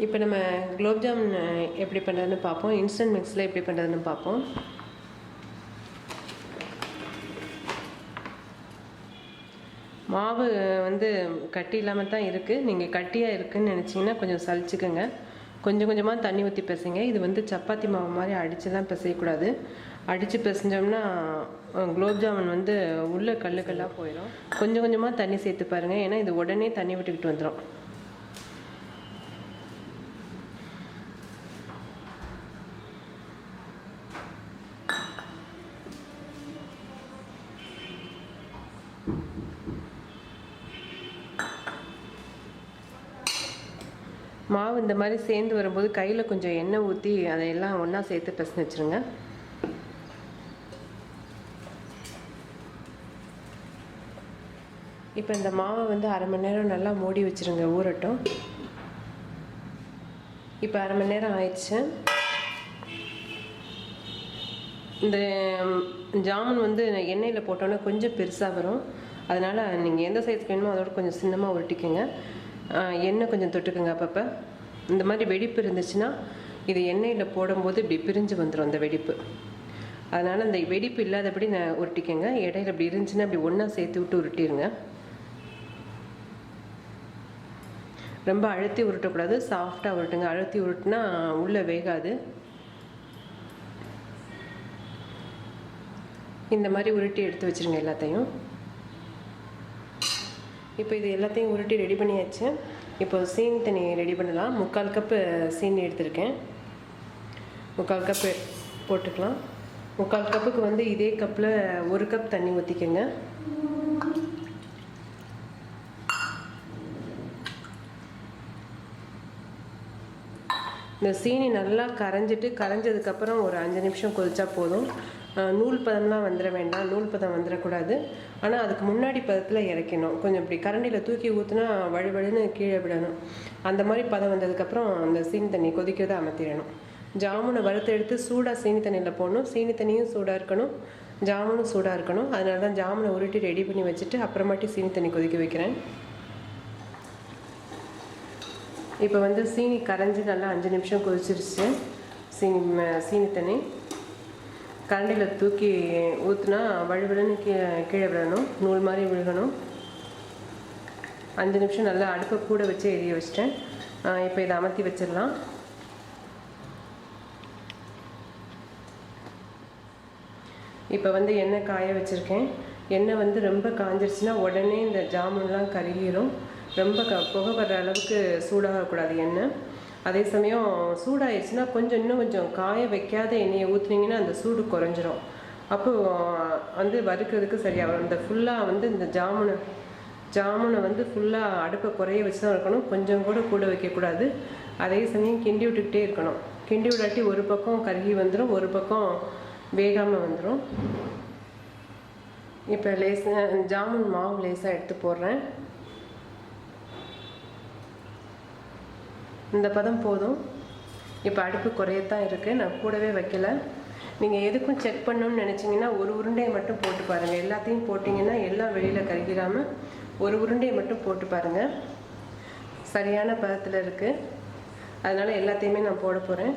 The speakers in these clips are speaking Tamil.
இப்போ நம்ம குலோப்ஜாமுன் எப்படி பண்ணுறதுன்னு பார்ப்போம். இன்ஸ்டன்ட் மிக்ஸில் எப்படி பண்ணுறதுன்னு பார்ப்போம். மாவு வந்து கட்டி இல்லாமல் தான் இருக்குது நீங்கள் கட்டியாக இருக்குதுன்னு நினச்சிங்கன்னா கொஞ்சம் சலிச்சுக்கோங்க. கொஞ்சம் கொஞ்சமாக தண்ணி ஊற்றி பிசைங்க. இது வந்து சப்பாத்தி மாவு மாதிரி அடிச்சுலாம் பிசையக்கூடாது. அடித்து பிசைஞ்சோம்னா குலோப் ஜாமுன் வந்து உள்ளே கல்லுக்கெல்லாம் கல்லாக போயிடும் கொஞ்சம் கொஞ்சமாக தண்ணி சேர்த்து பாருங்கள் ஏன்னா இது உடனே தண்ணி விட்டுக்கிட்டு வந்துடும் மாவு இந்த மாதிரி சேர்ந்து வரும்போது கையில் கொஞ்சம் எண்ணெய் ஊற்றி அதையெல்லாம் ஒன்றா சேர்த்து பிசைஞ்சு வச்சுருங்க. இப்போ இந்த மாவை வந்து அரை மணி நேரம் நல்லா மூடி வச்சுருங்க ஊறட்டும். இப்போ அரை மணி நேரம் ஆயிடுச்சு. இந்த ஜாமுன் வந்து எண்ணெயில் போட்டோன்னே கொஞ்சம் பெருசாக வரும். அதனால் நீங்கள் எந்த சைஸ் வேணுமோ அதோட கொஞ்சம் சின்னமாக உருட்டிக்கோங்க. எண்ணெய் கொஞ்சம் தொட்டுக்குங்க அப்பப்போ. இந்த மாதிரி வெடிப்பு இருந்துச்சுன்னா இது எண்ணெயில் போடும்போது இப்படி பிரிஞ்சு வந்துடும் அந்த வெடிப்பு. அதனால் அந்த வெடிப்பு இல்லாதபடி நான் உருட்டிக்கோங்க. இடையில இப்படி இருந்துச்சுன்னா அப்படி ஒன்றா சேர்த்து விட்டு உருட்டிடுங்க ரொம்ப அழுத்தி உருட்டக்கூடாது. சாஃப்டாக உருட்டுங்க. அழுத்தி உருட்டுனா உள்ளே வேகாது. இந்த மாதிரி உருட்டி எடுத்து வச்சுருங்க எல்லாத்தையும். இப்போ இது எல்லாத்தையும் உருட்டி ரெடி பண்ணியாச்சு. இப்போ சீனி தண்ணி ரெடி பண்ணலாம். முக்கால் கப்பு சீனி எடுத்திருக்கேன். முக்கால் கப்பு போட்டுக்கலாம். முக்கால் கப்புக்கு வந்து இதே கப்பில் ஒரு கப் தண்ணி ஊற்றிக்கோங்க இந்த சீனி நல்லா கரைஞ்சிட்டு கரைஞ்சதுக்கப்புறம் ஒரு அஞ்சு நிமிஷம் கொதிச்சா போதும். நூல் பதம்லாம் வந்துட வேண்டாம் நூல் பதம் வந்துடக்கூடாது. ஆனால் அதுக்கு முன்னாடி பதத்தில் இறக்கணும். கொஞ்சம் இப்படி கரண்டியில் தூக்கி ஊற்றுனா வழுவழுன்னு கீழே விடணும். அந்த மாதிரி பதம் வந்ததுக்கப்புறம் அந்த சீனி தண்ணி கொதிக்கிறத அமர்த்திடணும். ஜாமுனை வறுத்து எடுத்து சூடாக சீனி தண்ணியில் போடணும். சீனி தண்ணியும் சூடாக இருக்கணும். ஜாமுனும் சூடாக இருக்கணும். அதனால தான் ஜாமுனை உருட்டி ரெடி பண்ணி வச்சுட்டு அப்புறமாட்டி சீனி தண்ணி கொதிக்க வைக்கிறேன். இப்போ வந்து சீனி கரைஞ்சி நல்லா அஞ்சு நிமிஷம் கொதிச்சிருச்சு. சீனி சீனி தண்ணி. கரண்டியில் தூக்கி ஊற்றுனா வழுவழுன்னு கீழே கீழே விழணும். நூல் மாதிரி விழுகணும். அஞ்சு நிமிஷம் நல்லா அடுப்பை கூட வச்சு எரிய வச்சிட்டேன். இப்போ இதை அமர்த்தி வச்சிடலாம். இப்போ வந்து எண்ணெய் காய வச்சுருக்கேன். எண்ணெய் வந்து ரொம்ப காஞ்சிருச்சுன்னா உடனே இந்த ஜாமுன்லாம் கருகிரும். ரொம்ப க புகை வர்ற அளவுக்கு சூடாகக்கூடாது எண்ணெய். அதே சமயம் சூடாயிடுச்சுன்னா கொஞ்சம் இன்னும் கொஞ்சம் காய வைக்காத எண்ணெயை ஊற்றுனீங்கன்னா அந்த சூடு குறைஞ்சிரும். அப்போது வந்து வறுக்கிறதுக்கு சரியாகும். இந்த ஃபுல்லாக வந்து இந்த ஜாமுனை ஜாமுனை வந்து ஃபுல்லாக அடுப்பை குறைய வச்சு தான் இருக்கணும். கொஞ்சம் கூட கூட வைக்கக்கூடாது. அதே சமயம் கிண்டி விட்டுக்கிட்டே இருக்கணும். கிண்டி விடாட்டி ஒரு பக்கம் கருகி வந்துடும் ஒரு பக்கம் வேகாமல் வந்துடும் இப்போ லேசாக ஜாமுன் மாவு லேசாக எடுத்து போடுறேன். இந்த பதம் போதும். இப்போ அடுப்பு குறையத்தான் இருக்குது நான் கூடவே வைக்கல. நீங்கள் எதுக்கும் செக் பண்ணணும்னு நினச்சிங்கன்னா ஒரு உருண்டையை மட்டும் போட்டு பாருங்கள் எல்லாத்தையும் போட்டிங்கன்னா எல்லாம் வெளியில் கருகிடாமல் ஒரு உருண்டையை மட்டும் போட்டு பாருங்கள் சரியான பதத்தில் இருக்குது அதனால் எல்லாத்தையுமே நான் போட போகிறேன்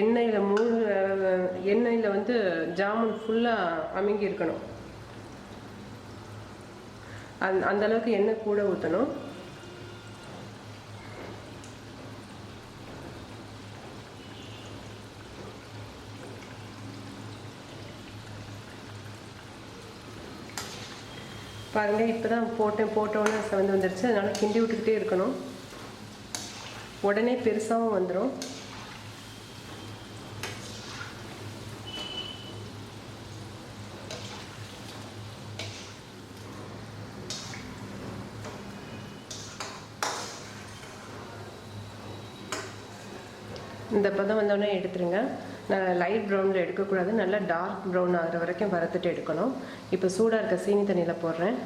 எண்ணெயில் மூணு எண்ணெயில் வந்து ஜாமுன் ஃபுல்லாக அமுங்கி இருக்கணும். அந் அந்தளவுக்கு எண்ணெய் கூட ஊற்றணும் பாருங்கள் இப்போ தான் போட்டேன் போட்டோன்னே செவந்து வந்துடுச்சு அதனால் கிண்டி விட்டுக்கிட்டே இருக்கணும். உடனே பெருசாகவும் வந்துடும் இந்த பதம் வந்தோடனே எடுத்துருங்க. லைட் ப்ரௌனில் எடுக்கக்கூடாது. நல்லா டார்க் ப்ரௌன் ஆகிற வரைக்கும் வறுத்துட்டு எடுக்கணும். இப்போ சூடாக இருக்க சீனி தண்ணியில் போடுறேன்.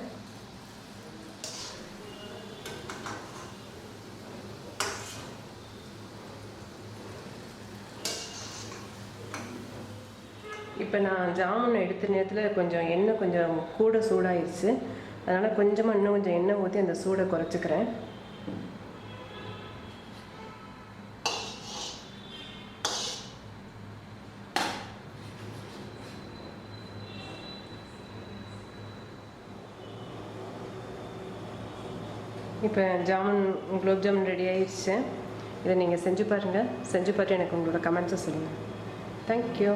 இப்போ நான் ஜாமுன் எடுத்த நேரத்தில் கொஞ்சம் எண்ணெய் கொஞ்சம் கூட சூடாயிருச்சு. அதனால் கொஞ்சமாக இன்னும் கொஞ்சம் எண்ணெய் ஊற்றி அந்த சூடை குறைச்சிக்கிறேன். இப்போ ஜாமுன் குலோப் ஜாமுன் ரெடி ஆயிடுச்சு. இதை நீங்கள் செஞ்சு பாருங்கள் செஞ்சு பார்த்து எனக்கு உங்களோட கமெண்ட்ஸை சொல்லுங்கள் தேங்க்யூ